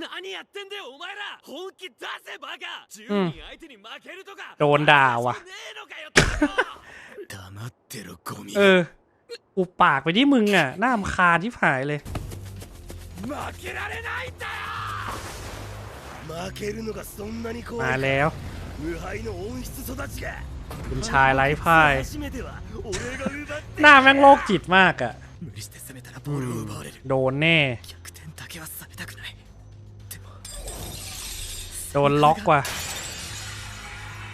何やってんだよお前ら本気出せバカ10うん人相手に負けるとかโดนด่าว่ะ ねえのかよって黙ってろゴミ เอออุบปากไปที่มึงอ่ะน่ารำคาญที่ผายเลย 負けられないんだよ負けるのがそんなに怖 มาย แล้ว 無敗の温室育ちが คุณชายไร้พ่าย 初めては俺が奪って หน้าแม่งโรคจิตมากอ่ะ 無理して攻めたらボールを奪われる โดนแน่ โดนล็อกว่ะ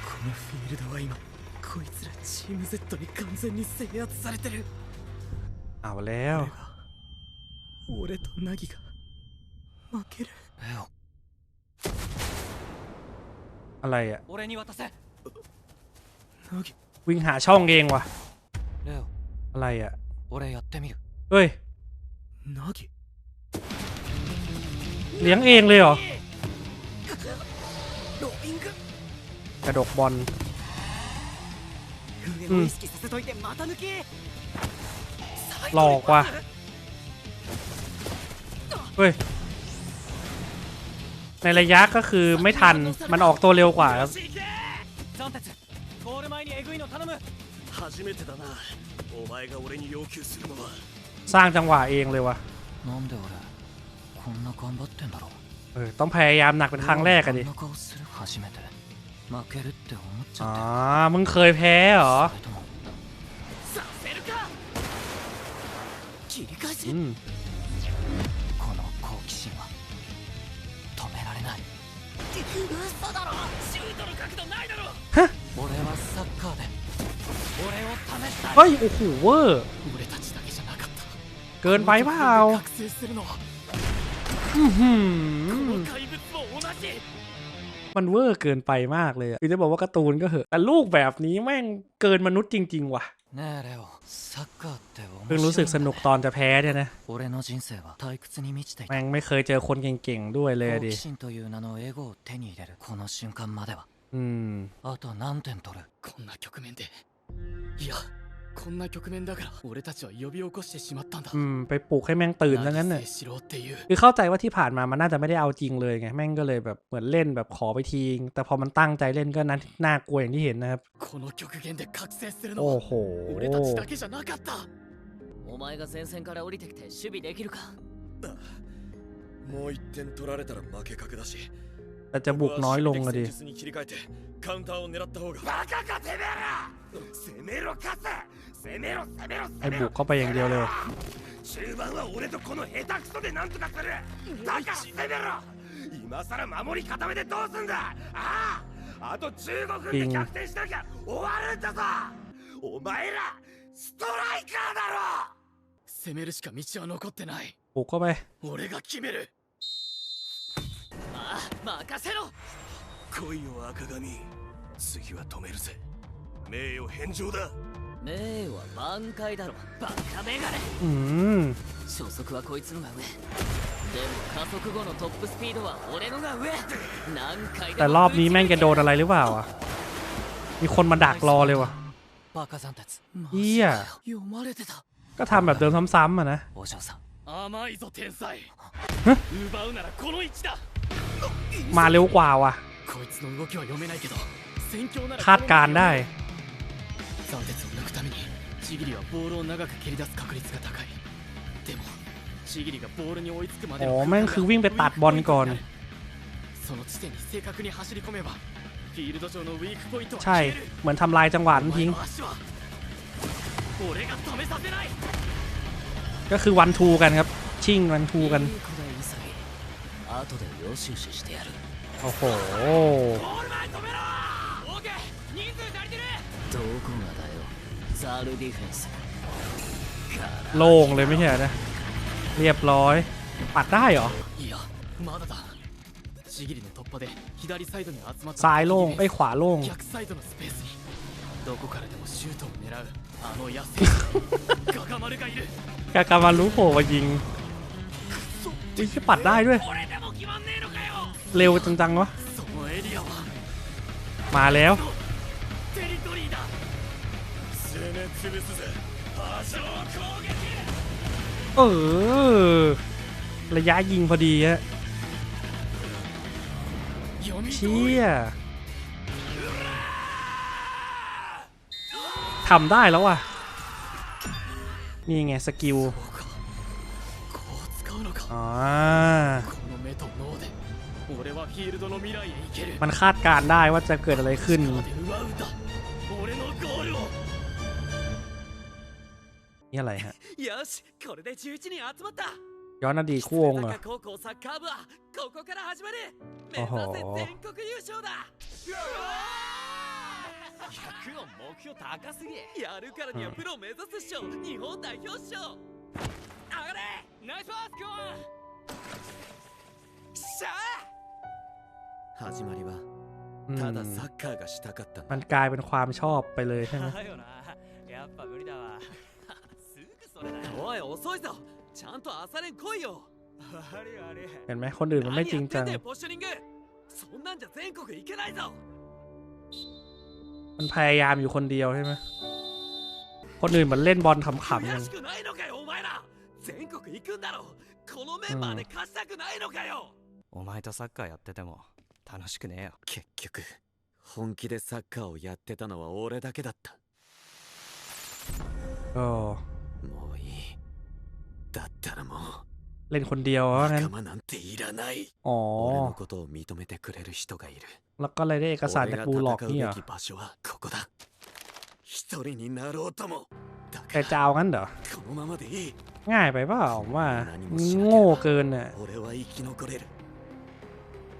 このフィールドは今こいつらチーム Z に完全に制圧されてる เอาแล้ว 俺とナギが負けるレオ อะไรอ่ะ 俺に渡せナギ วิ่งหาช่องเองว่ะ レオ อะไรอ่ะ 俺やってみる เฮ้ย ナギ เลี้ยงเองเลยเหรอ กกระดกบอลหลอกว่ะเฮ้ย ในระยะก็คือไม่ทัน มันออกตัวเร็วกว่าครับสร้างจังหวะเองเลยวะ่ะ ออต้องพยายามหนักเป็นครั้งแรกอะดิอ๋อมึงเคยแพ้เหรออืมเฮ้ย โอ้โหเวอร์เกินไปเปล่าอืม มันเวอร์เกินไปมากเลยคือจะบอกว่าการ์ตูนก็เหอะ แต่ลูกแบบนี้แม่งเกินมนุษย์จริง ๆ ว่ะเพิ่งรู้สึกสนุกตอนจะแพ้เนี่ยนะแม่งไม่เคยเจอคนเก่งๆด้วยเลยดิอืม こんな局面でいやこんな局面だから俺たちは呼び起こしてしまったんだ อืม ไปปลุกให้แม่งตื่นซะงั้น 何 น่ะ せしろっていう คือเข้าใจว่าที่ผ่านมามันน่าจะไม่ได้เอาจริงเลยไง แม่งก็เลยแบบเหมือนเล่นแบบขอไปทีงแต่พอมันตั้งใจเล่นก็น่าน่ากลัวอย่างที่เห็นนะครับ この極限で覚醒するの โอ้ は โห 俺たちだけじゃなかったお前が前線から降りてきて守備できるかもう一点取られたら負け確だし แต่จะบุกน้อยลงอะดิให้บุกเข้าไปอย่างเดียวเลยปิงบุกเข้าไป ああ任せろ来いよ赤髪次は止めるぜ名誉返上だ名誉は挽回だろバカメガネ อืม 初速はこいつのが上でも加速後のトップスピードは俺のが上何回でも แต่รอบนี้แม่งจะโดนอะไรหรือเปล่าอ่ะ มีคนมาดักรอเลยว่ะ バカさんたちいや読まれてた ก็ทำแบบเดิมซ้ำๆอ่ะนะ お嬢さん甘いぞ天才え奪うならこの位置だ มาเร็วกว่าว่ะ คาดการได้โอ้แม่งคือวิ่งไปตัดบอลก่อน ใช่ เหมือนทำลายจังหวะนั้นทิ้ง ก็คือวันทูกันครับ ชิงวันทูกัน 後で予習ししてやる โอ้โห ゴール前止めろオーケー人数足りてるどこがだよザルディフェンス โล่งเลยไม่ใช่เหรอนะ เรียบร้อย ปัดได้เหรอ いやまだだちぎりの突破で左サイドに集まった ซ้ายโล่งไอ้ยขวาโล่ง 逆サイドのスペースにどこからでもシュートを狙うあの安いガガマルがいる กากามารุโผล่มายิงอุ้ยปัดได้ด้วย เร็วจังๆวะมาแล้วเออระยะยิงพอดีฮะเชี่ยทำได้แล้วว่ะ นี่ไง สกิลอ๋อ มันคาดการณ์ได้ว่าจะเกิดอะไรขึ้น 力で奪うんだ俺のゴールを นี่อะไรฮะ よしこれで11人集まった ย้อนอดีตคู่วงเหรอ 高校サッカー部はここから始まる目おほ指せ全国優勝だ100音目標高すぎやるからにはプロ目指すっしょ日本代表っしょ上がれナイスパスクワンしゃ 始まりは อืม ただサッカーがしたかったんだ มันกลายเป็นความชอบไปเลยใช่ไหม だよなやっぱ無理だわすぐそれだよおい遅いぞちゃんと朝練来いよあれあれ เห็นไหมคนอื่นมันไม่จริงจัง 何やってんだよポジショニングそんなんじゃ全国行けないぞ มันพยายามอยู่คนเดียวใช่ไหมคนอื่นมันเล่นบอลขำๆ 悔 กัน しくないのかよお前ら全国行くんだろこのメンバーで勝ちたくないのかよ、お前とサッカーやってても 楽しくねえよ結局本気でサッカーをやってたのは俺だけだった ก็ もういいだったらも เล่นคนเดียว う ว่างั้น 仲間なんていらない อ๋อ 俺のことを認めてくれる人がいる แล้วก็เลยได้เอกสาร 俺 จาก が บูหลอก 戦う นี่ べ เหรอ き場所はここだ一人になろうともだ แก から จะเอางั้นเหรอ このままでいい ง่ายไปเปล่าผมว่าโง่เกินอ่ะ 俺は生き残れる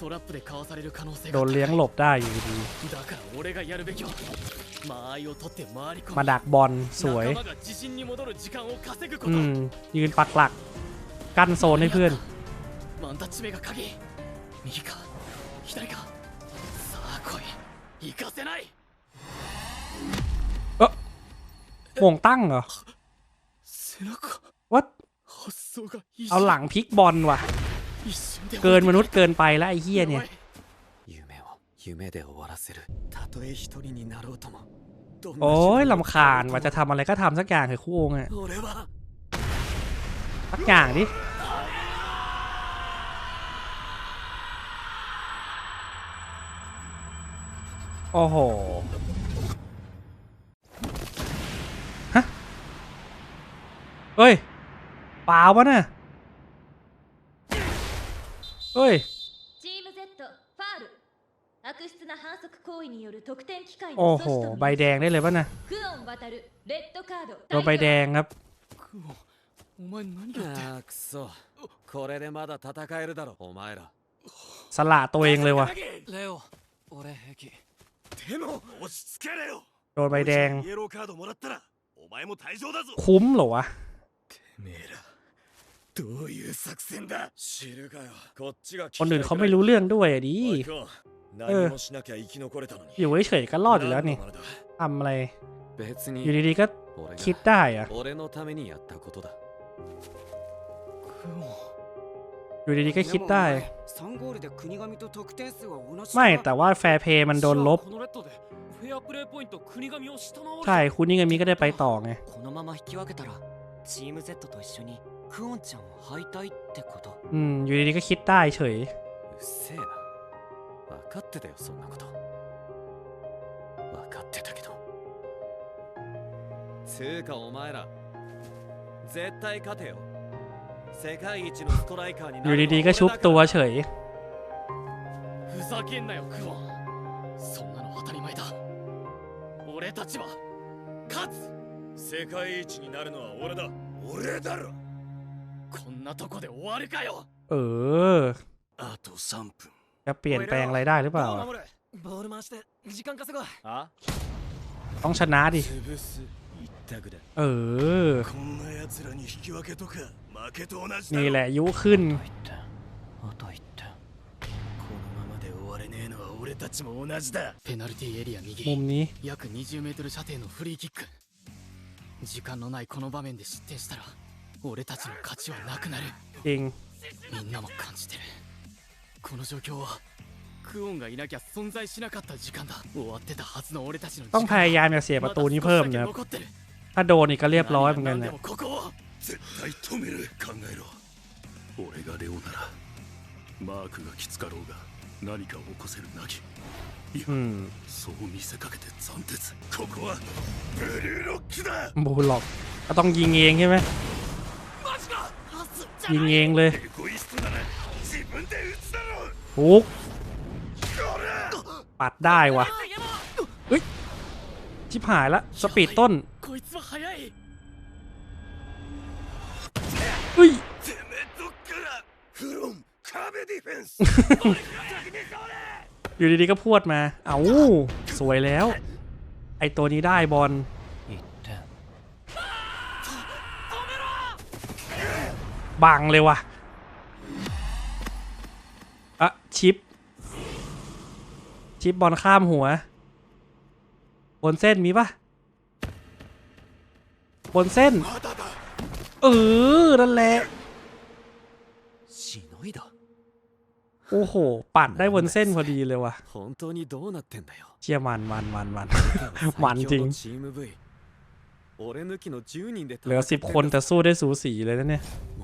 トラップでかわされる可能性 โด が นเลี้ยงหลบได้อยู่ดี だから俺がやるべきは間合いを取って回り込 มา み ดักบอลสวย 仲間が自信に戻る時間を稼ぐこ อื と ม ยืนปักหลัก กั้นโซนให้เพื่อน ワンタッチ目が鍵右か左かさあ来い行かせない โมงตั้งเหรอ 背中 วัด 発想が一 เอาหลังพลิกบอลว่ะ 一瞬で เกินมนุษย์เกินไปแล้วไอ้เฮียเนี่ยโอ้ยลำคาญว่าจะทำอะไรก็ทำสักอย่างเถอะคู่องอะสักอย่างดิโอ้โห ฮะ เฮ้ยเปล่าวะเนี่ย เฮ้ย チーム Z ファール悪質な反則行為による得点機会 โอ้ の โห 阻止と ใบแดงได้เลยปะน่ะ クオン渡るレッドカード โดนใบแดงครับ クオンお前何やってああくそこれでまだ戦えるだろお前ら สละตัวเองเลยว่ะ レオ俺平気でも落ち着けれよ โดนใบแดง イエローカードもらったらお前も退場だぞ คุ้มเหรอวะ てめえら どういう作戦だ知るかよこっちが คนอื่นเขาไม่รู้เรื่องด้วยอะดิ おいこ何もしなきゃ生き残れたのに อยู่เฉยๆก็รอดอยู่แล้วนี่ 何のまねだ ทำอะไร 別 อยู่ に ดีๆก็ 俺 คิด が ได้อะ 俺のためにやったことだクオン อยู่ดีๆก็คิดได้ 3ゴールで国神と得点数は同じ ไม่แต่ว่าแฟร์เพย์มันโดนลบ このレッドでフェアプレーポイント国神を下回る ใช่คุณนี่ไงมีก็ได้ไปต่อไง このまま引き分けたらチーム Z と一緒にクオンちゃんは敗退ってこと อืม อยู่ดีๆก็คิดได้เฉย うっせえな分かってたよそんなこと分かってたけどつうかお前ら絶対勝てよ世界一のストライカーに อ な ยู่ るの ดีๆ は ก็ชุบ 俺だ ตัว から เฉย ふざけんなよクオンそんなの当たり前だ俺たちは勝つ世界一になるのは俺だ俺だろ こんなとこで終わるかよ เออ あと3分 จะเปลี่ยนแปลงอะไรได้หรือเปล่าอะ るボール回して時間稼ごうあ ต้องชนะดิ 潰す一択だ เออ こんな奴らに引き分けとか負けと同じだ นี่ ろ แหละยุขึ้น あと1点あと1点このままで終わ われねえのは俺たちも同じだペナルティーエリア มุ 右 มนี้ 約 20m 射程のフリーキック時間のないこの場面で失点したら 俺たちの勝ちはなくなる จริง みんなも感じてるこの状況はクオンがいなきゃ存在しなかった時間だ終わってたはずの俺たちの時 ต้องพ 間 ยายามอย่าเสียประตูนี้เพิ่มนะครับ 残ってる ถ้าโดนนี่ก็เรียบร้อยเหมือนกัน 何が นะ 何でもここを絶対止める考えろ俺がレオならマークがきつかろうが何かを起こせるなき อืม そう見せかけて斬鉄ここはブルーロックだ บูล็อกก็ต้องยิงเองใช่ไหม マジか ยิงเองเลยฟุกปัดได้วะเฮ้ยชิบหายละสปีดต้นเฮ้ยอยู่ดีๆก็พวดมา เอา้าสวยแล้ว ไอตัวนี้ได้บอล บังเลยว่ะอะชิป ชิปบอลข้ามหัว บนเส้นมีปะบนเส้น เออ นั่นแหละโอ้โห ปัดได้บนเส้นพอดีเลยว่ะเชี่ยมันมันมันมันมันจริง เหลือสิบคนแต่สู้ได้สูสีเลยนะเนี่ย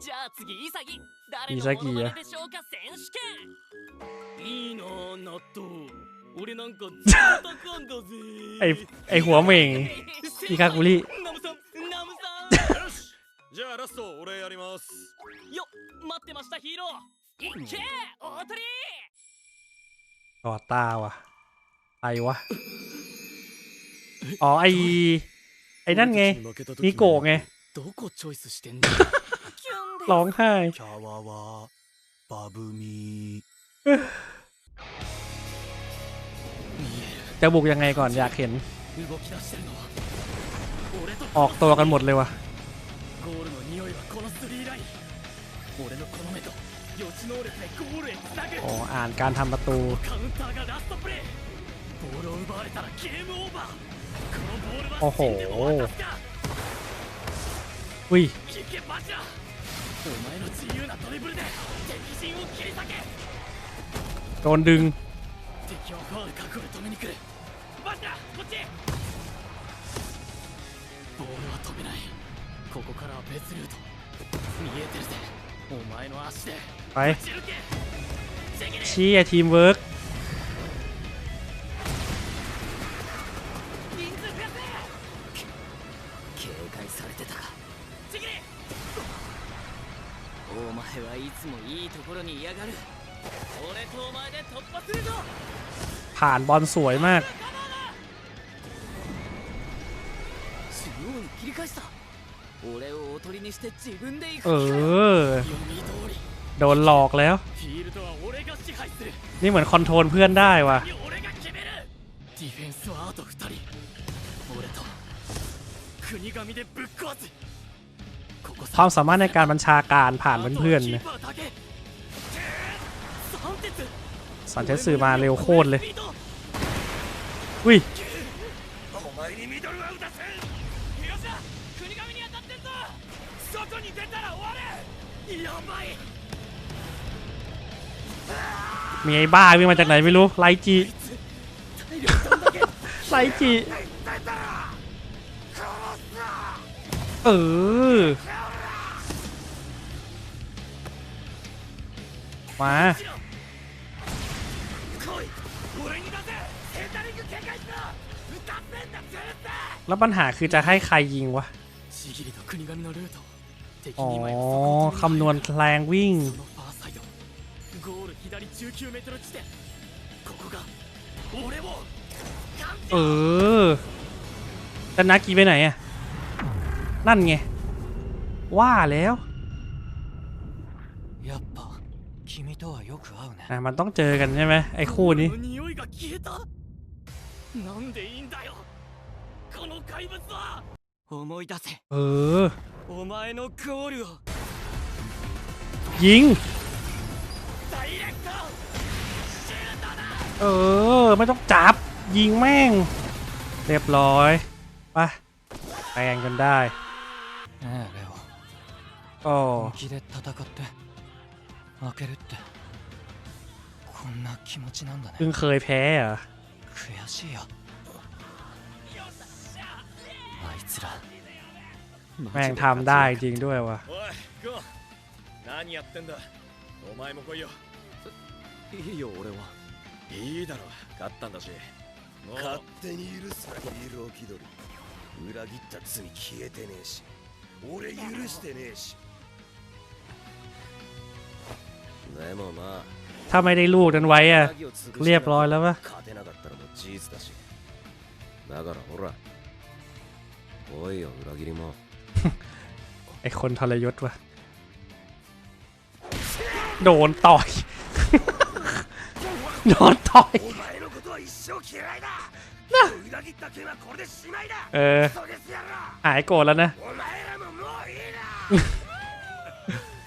じゃあ次イサギ誰のモノマネでしょうか選手権いいなあ納豆俺なんかずっとたくあんだぜ ไอไอหัวเหม่ง อิคากุริ ナムさんナムさんよしじゃあラスト俺やりますよ待ってましたヒーローいけ大鳥 ต่อตาว่ะไอวะ อ๋อ ไอ ไอนั่นไง มิโกะไง どこチョイスしてんだキュンで ร้องไห้จะบุกยังไงก่อนอยากเห็น ออกตัวกันหมดเลยวะโอ้อ่านการทำประตูโอ้โหอุ้ย お前の自由なドリブルで敵陣を切り裂け โดนดึง 敵はファウル確保で止めに来るバチラこっちボールは止めないここからは別ルート見えてるぜお前の足で ไป 打ち抜けチェギリ ชี้อะทีมเวิร์ก はいつもいいところに嫌がる俺とお前で突破するぞ ผ่านบอลสวยมาก 中央に切り返した俺をおとりにして自分で行く เอ 気かよ อ 読み通り โดนหลอกแล้ว フィールドは俺が支配する นี่เหมือนคอนโทรลเพื่อนได้ว่ะ 俺が決めるディフェンスはあと2人俺と国神でぶっ壊すここ ความสามารถในการบัญชาการผ่านเพื่อนๆนะสันเทสซือมาเร็วโคตรเลยอุ้ยมีไอ้บ้าวิ่งมาจากไหนไม่รู้ไลจีไลจีเออ มาแล้วปัญหาคือจะให้ใครยิงวะ อ๋อ คำนวณแรงวิ่ง เออแต่นากีไปไหนอะนั่นไง ว่าแล้ว มันต้องเจอกันใช่ไหมไอ้คู่นี้เออยิง เออ ไม่ต้องจับ ยิงแม่ง เรียบร้อยปะแปลงกันได้โอ้ 負けるってこんな気持ちなんだ เพิ่ ね งเคยแพ้เหรอ 悔しいよあいつら แม่งทำได้จริงด้วยวะ おいゴー何やってんだお前も来いよいいよ俺はいいだろ勝ったんだしもう勝手に許すなヒーロー気取り裏切った罪消えてねえし俺許してねえし ถ้าไม่ได้ลูกนั้นไว้อะเรียบร้อยแล้วปะไอคนทรยศวะโดนต่อย โดนต่อยเออหายโกรธแล้วนะ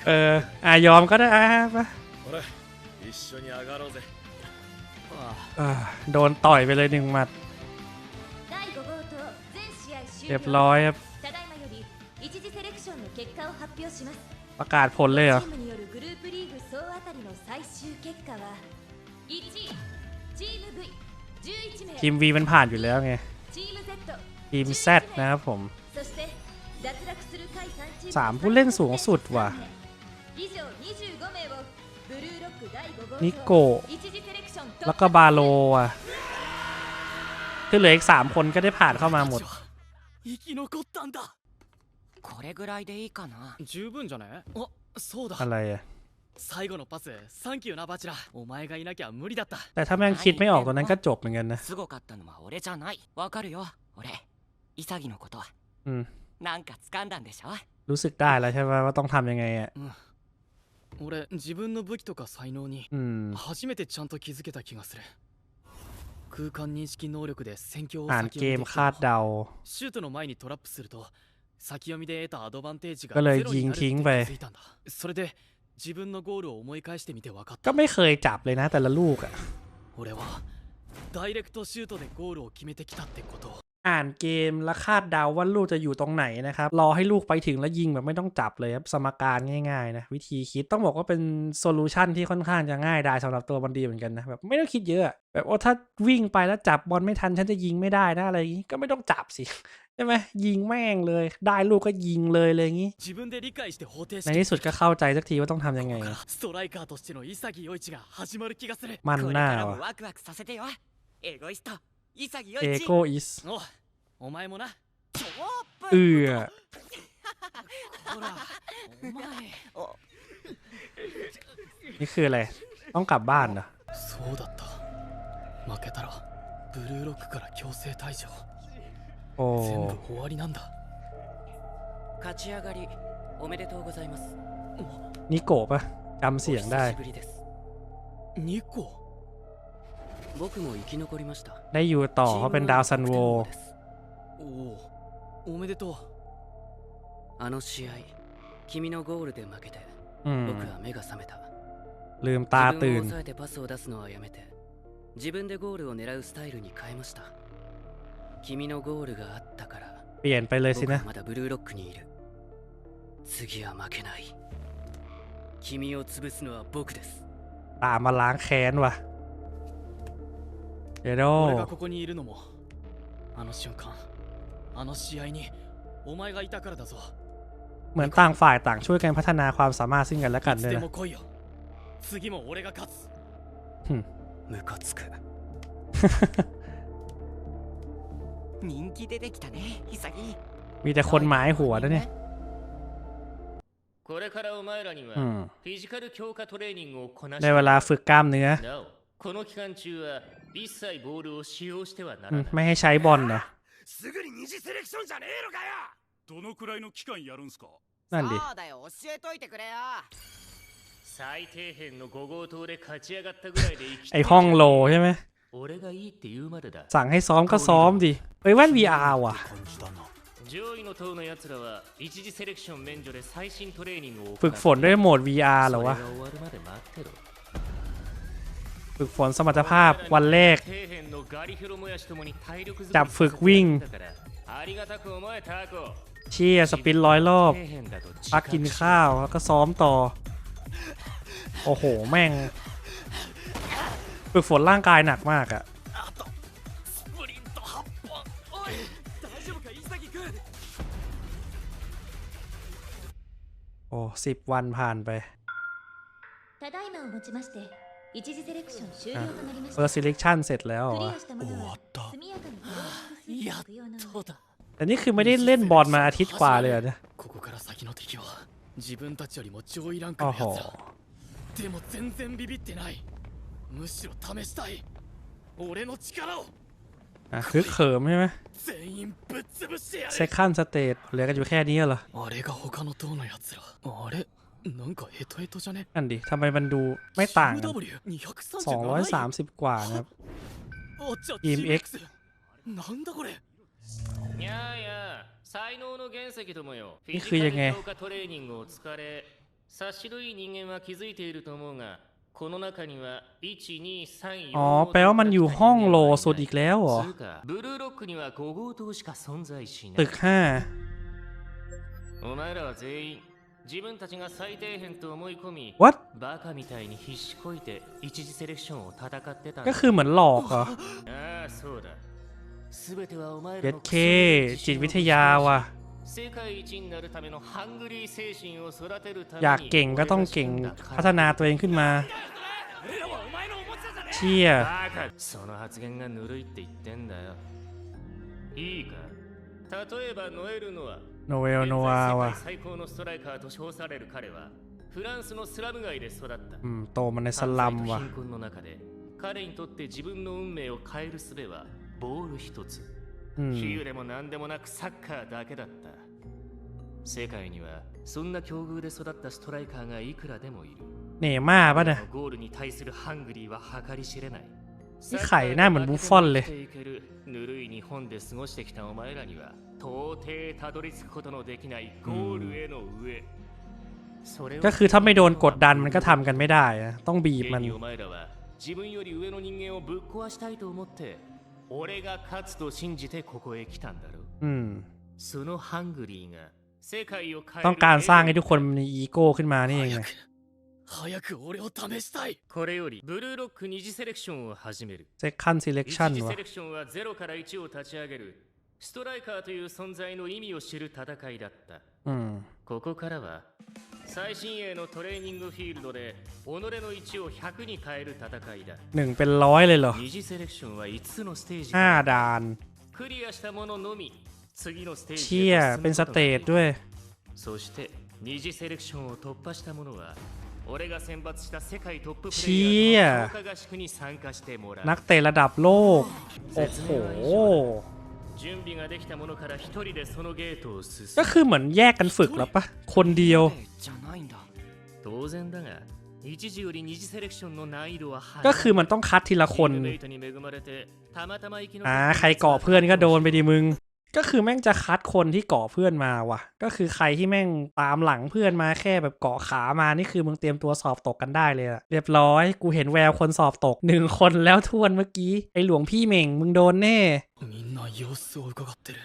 เอออายอมก็ได้อะ อ่โดนต่อยไปเลยหนึ่งหมัด เรียบร้อยครับประกาศผลเลยเหรอทีม V มันผ่านอยู่แล้วไง ทีม Z นะครับผมสามผู้เล่นสูงสุดว่ะ นิโกะแล้วก็บาโลอะที่เหลืออีกสามคนก็ได้ผ่านเข้ามาหมดอะไรอะแต่ถ้าแม่งคิดไม่ออกตอนนั้นก็จบเหมือนกันนะรู้สึกได้แล้วใช่ไหมว่าต้องทำยังไงอะ 俺自分の武器とか才能に อืม 初めてちゃんと気づけた気がする空間認識能力で戦況を อ่าน 先 เก 読み ม でき คา た ดเดา シュートの前にトラップすると先読みで得たアドバンテージがก็เลยゼロになるって気 ยิงทิ้งไป づいたんだそれで自分のゴールを思い返してみて分かっ ก็ た ไม่เคยจับเลยนะ แต่ละลูกอ่ะ 俺はダイレクトシュートでゴールを決めてきたってことを อ่านเกมและคาดเดาวว่าลูกจะอยู่ตรงไหนนะครับ รอให้ลูกไปถึงแล้วยิงแบบไม่ต้องจับเลยครับ สมการง่ายๆนะวิธีคิดต้องบอกว่าเป็นโซลูชันที่ค่อนข้างจะง่ายได้สำหรับตัวบอลดีเหมือนกันนะแบบไม่ต้องคิดเยอะ แบบว่าถ้าวิ่งไปแล้วจับบอลไม่ทันฉันจะยิงไม่ได้นะอะไรอย่างนี้ก็ไม่ต้องจับสิใช่ไหมยิงแม่งเลย ได้ลูกก็ยิงเลยเลยงี้ ในที่สุดก็เข้าใจสักทีว่าต้องทำยังไง มันหน้าว่ะ エゴイスト潔よ เอ 一 โกอิส おうお前もな超 เอือ ほらお前 นี่คืออะไร ต้องกลับบ้านเหรอ そうだった負けたらブルーロックから強制退場 โอ้ 全部終わりなんだ勝ち上がりおめでとうございます นิโกะปะจำเสียงได้ お久 ได้อยู่ต่อเพราะเป็นดาวซันโว おおおめでとうあの試合君のゴールで負けて อืม 僕は目が覚めた ลืมตา 自分 ตื่ を น 抑えてパスを出すのはやめて自分でゴールを狙うスタイルに変えました君のゴールがあったから เปลี่ยนไปเลยสิ 僕 นะ はまだブルーロックにいる次は負けない君を潰すのは僕です ตามมาล้างแค้นว่ะ เดโด 俺がここにいるのもあの瞬間あの試合にお前がいたからだぞ เหมือนต่างฝ่ายต่างช่วยกันพัฒนาความสามารถซึ่งกันและกัน いつ ด้วย で นะ も来いよ次も俺が勝つムカつく人気出てきたね潔 มีแต่คนหมายหัวนะเนี่ย これからお前らには อืม フィジカル強化トレーニングをこなし ในเวลาฝึกกล้ามเนื้อ なお この期間中は一切ボールを使用してはな อื ら ม ない ไม่ให้ใช้บอลเหรอ すぐに二次セレクションじゃねえのかよどのくらいの期間やるんすか นั่นดิ そうだよ教えといてくれよ最底辺の5号棟で勝ち上がったぐらいで生き ไอห้องโลใช่ไหม 俺がいいって言うまでだ สั่งให้ซ้อมก็ซ้อมดิเอ้ยแว่น VR ว่ะ 上位の棟の奴らは一次セレクション免除で最新トレーニングを行 ฝึกฝนด้วยโหมด VR เหรอ それ วะ ฝึกฝนสมรรถภาพวันแรก 底辺のガリヒョロもやしともに体力づくり จับฝึกวิ่ง だからありがたく思えタコ เชี่ยสปินร้อยรอบ 底辺だと พักกินข้าวแล้วก็ซ้อมต่อ โอ้โห แม่ง ฝึกฝนร่างกายหนักมากอะ スプリント8本おい大丈夫か潔くん โอ้สิบวันผ่านไป ただいまをもちまして 一次セレクション終了となりまし เ e อ た ร์ซิเลคชั่นเสร็จแล้วเหร ク อ リ วะ アした者は速やかにトレーニングスーツを着用の上 だ แต่นี่คือไม่ได้เล่นบอลมาอาทิตย์กว่าเลยเหรอเนี่ย ここから先の敵は自分たちよりも上位ランク โอ้ の โห やつらでも全然ビビってないむしろ試したい俺の力を อ่ะคือเขิมใช่ไหม 全員ぶっ潰してや เซ る คันด์สเตจเหลือกันอยู่แค่นี้เหรอ あれが他の塔のやつらあれ นั่นดิทำไมมันดูไม่ต่างสองร้อยสามสิบกว่านะครับ EMX นี่คือยังไงอ๋อ แปลว่ามันอยู่ห้องโลสุดอีกแล้วเหรอ ตึกห้า 自分たちが最底辺と思い込み What? バカみたいに必死こいて一次セレクションを戦ってたん ก็ だ คือเหมือนหลอกเหรอ ああそうだ全てはお前 เย็ ら ด の เค クソ จิตวิทยาว่ะ 世界一になるためのハングリー精神を育てるために อยากเก่งก็ต้องเก่งพัฒนาตัวเองขึ้นมา เชี่ย バカその発言がぬるいって言ってんだよいいか例えばノエルノア ノエオノアは最高のストライカーと称される彼はフランスのスラム街で育った。うん、ともね、スラムは。貧困の中で彼にとって自分の運命を変える術はボール一つ。比喩でも何でもなくサッカーだけだった。世界にはそんな境遇で育ったストライカーがいくらでもいる。ねえ、まあ、まだ。ゴールに対するハングリーは計り知れない。 นี่ไข่หน้าเหมือนบุฟฟอนเลยぬるい日本で過ごしてきたお前らには到底たどり着くことのできないゴールへの上ก็คือถ้าไม่โดนกดดันมันก็ทำกันไม่ได้นะต้องบีบมัน自分より上の人間をぶっ壊したいと思って俺が勝つと信じてここへ来たんだろう、うん、そのハングリーが世界を変えるต้องการสร้างให้ทุกคนมีอีโก้ขึ้นมานี่เอง 早 ไง く早く俺を試したいこれよりブルーロック二次セレクションを始める เซคันด์ e レク 一 ชั่น 次 วะ セレクションは0から1を立ち上げるストライカーという存在の意味を知る戦いだった อืม ここからは最新鋭のトレーニングフィールドで己の1を100に変える戦いだ หนึ่งเป็นร้อยเลยเหรอ 二次セレクションは5つのステージ ห้า から ด่าน クリアしたもののみ次のステージ เชี่ย へと เป็นส 進むこと เต が จ できる ด้วย そして二次セレクションを突破した者は 俺が選抜した世界トッププレイヤーの強化合宿に参加してもらうนักเตะระดับโลก โอ้โห準備ができたものから一人でそのゲートを進むก็คือเหมือนแยกกันฝึกแล้วปะคนเดียวじゃないんだ当然だが一時より二次セレクションの難易度はก็คือมันต้องคัดทีละคนインドベイトに恵まれてたまたま生き残อ่า ใครก่อเพื่อนก็โดนไปดีมึง ก็คือแม่งจะคัดคนที่เกาะเพื่อนมาว่ะ ก็คือใครที่แม่งตามหลังเพื่อนมาแค่แบบเกาะขามานี่คือมึงเตรียมตัวสอบตกกันได้เลยอะเรียบร้อย กูเห็นแววคนสอบตกหนึ่งคนแล้วทวนเมื่อกี้ ไอหลวงพี่เม่งมึงโดนแน่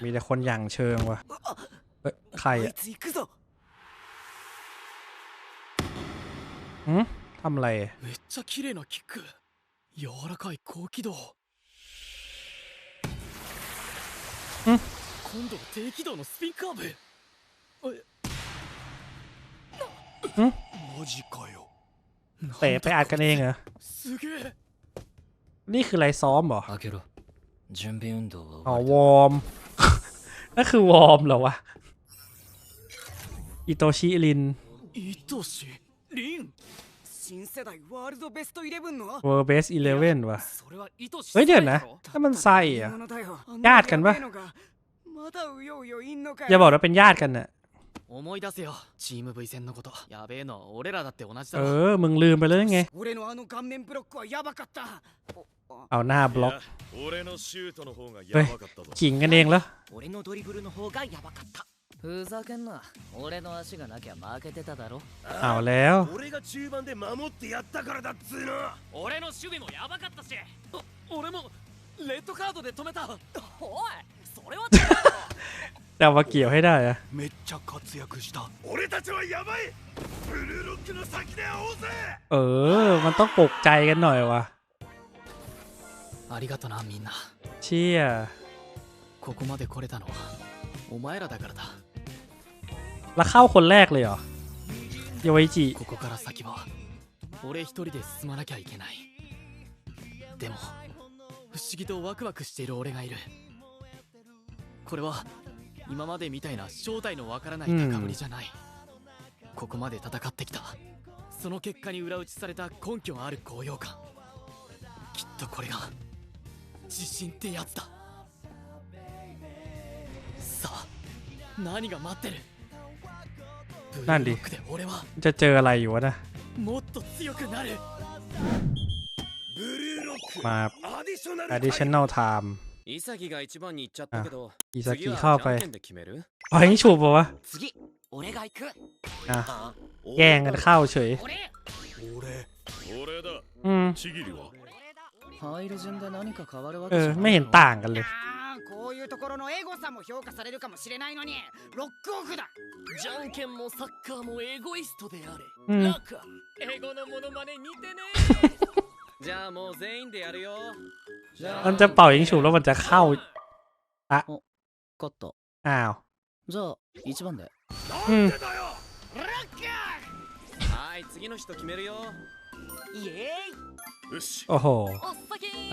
มีแต่คนอย่างเชิงว่ะเอ้ยใครอะหืทำอะไรอะหื 綺麗なキック柔らかい高軌道ん今度は低軌道のスピンカーブマジかよ เตะไปอัดกันเองเหรอ すげえ นี่คืออะไรซ้อมเหรอ 開けろ準備運動 อ๋อ は終 ว わ อร์ม นั่นคือวอร์มเหรอวะ อิโตชิริน 糸しリン試 新世代ワールドベストイレブンの World Best Eleven ว่ะ それは意図し เฮ้ย て เดี๋ยว ない นะ だろ ถ้ามันไส้อะ 本物だよ ญาติกันปะ あんなやべえのがまだうようよいんのかよ อย่าบอกว่าเป็นญาติกันน่ะ 思い出せよチーム V 戦のことやべえのは俺らだって同じ เอ だろ อ มึงลืมไปเลยไง 俺のあの顔面ブロックはやばかったおあ เอาหน้าบล็อก 俺のシュートの方がやばかったぞขิงกันเองแล้ว 俺のドリブルの方がやばかったふざけんな俺の足がなきゃ負けてただろ เอาแล้ว 俺が中盤で守ってやったからだっつうの俺の守備もやばかったし俺もレッドカードで止めたおいそれは違うだろ แต่เอามาเกี่ยวให้ได้อะ めっちゃ活躍した俺たちはやばいブルーロックの先で会おうぜ เออ มันต้องปลุกใจกันหน่อยว่ะ ありがとなみんな เชี่ย ここまで来れたのはお前らだからだ แล้วเข้าคนแรกเลยเหรอโยไวจิ ここから先は俺一人で進まなきゃいけないでも不思議とワクワクしている俺がいる これは今までみたいな正体のわからない高ぶりじゃない、ここまで戦ってきたその結果に裏打ちされた根拠ある高揚感きっとこれが自信ってやつださあ何が待ってるブルなんでーロックで俺は จะเจออะไรอยู่วะนะ もっと強くなるブルーロック มา アディショナル additional time 潔が一番に行っちゃったけどอิซา 次 กิ は เข้าไป じゃんけんで決める เอาให้ชูปะวะ 次俺が行く อ่ะ あ แย่งกันเข้าเฉย 俺俺俺だ อืม ちぎりは入る順で何か変わるわ เอ けじ อ ゃ ไม่ ない เห็นต่างกันเลย あーこういうところのエゴさも評価されるかもしれないのにロックオフだじゃんけんもサッカーもエゴイストであれ、うんなんかエゴのモノマネ似てねじゃあもう全員でやるよじゃ มันจะเป่ายิงฉุบแล้วมันจะเข้าอะอ้าวอืมโอ้โห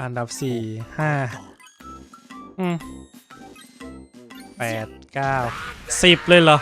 อันดับสี่ห้าอืมแปดเก้าสิบเลยเหรอ